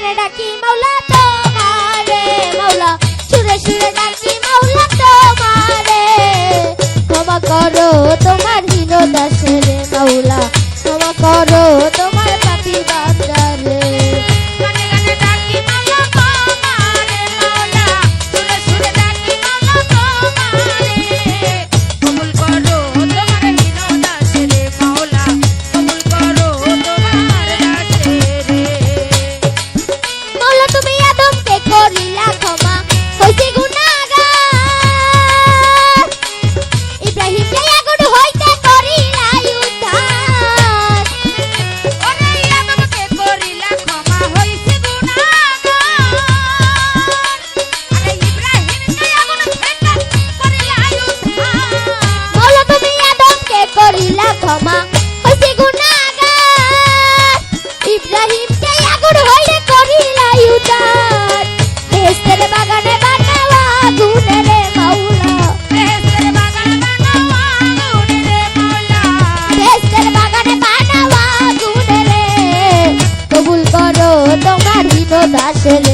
তোমার ডাকি মাওলা দাসের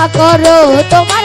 ক্ষমা করো তোমার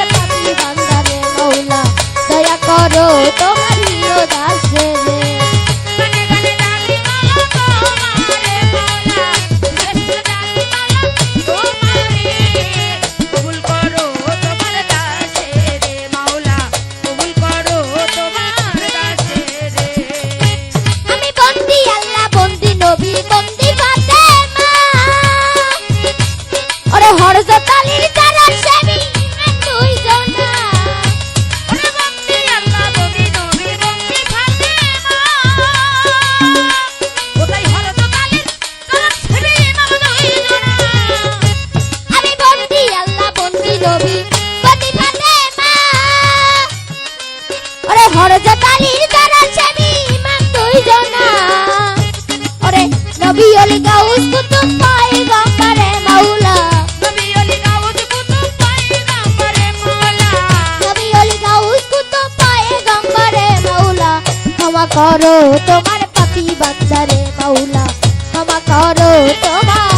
ক্ষমা করো তোমার পাপি বাচ্চারে মাওলা ক্ষমা করো তোমার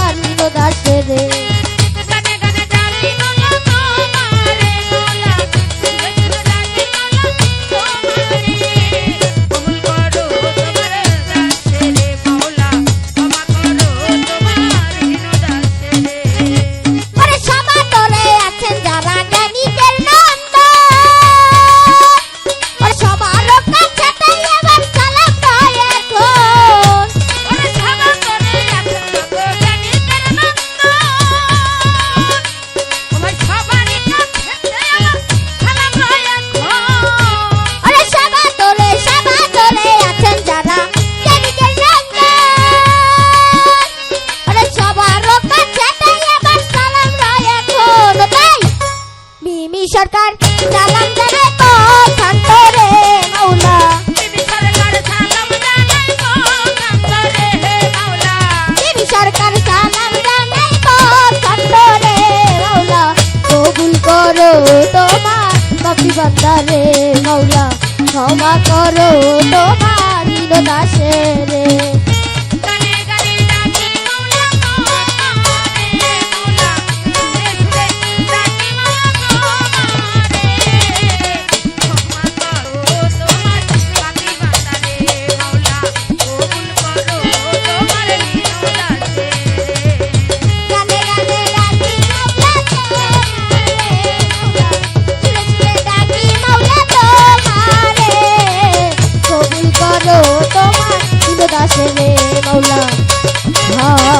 বান্দারে মৌলা ক্ষমা করো তোমার দাসে রে। রে মৌলা হা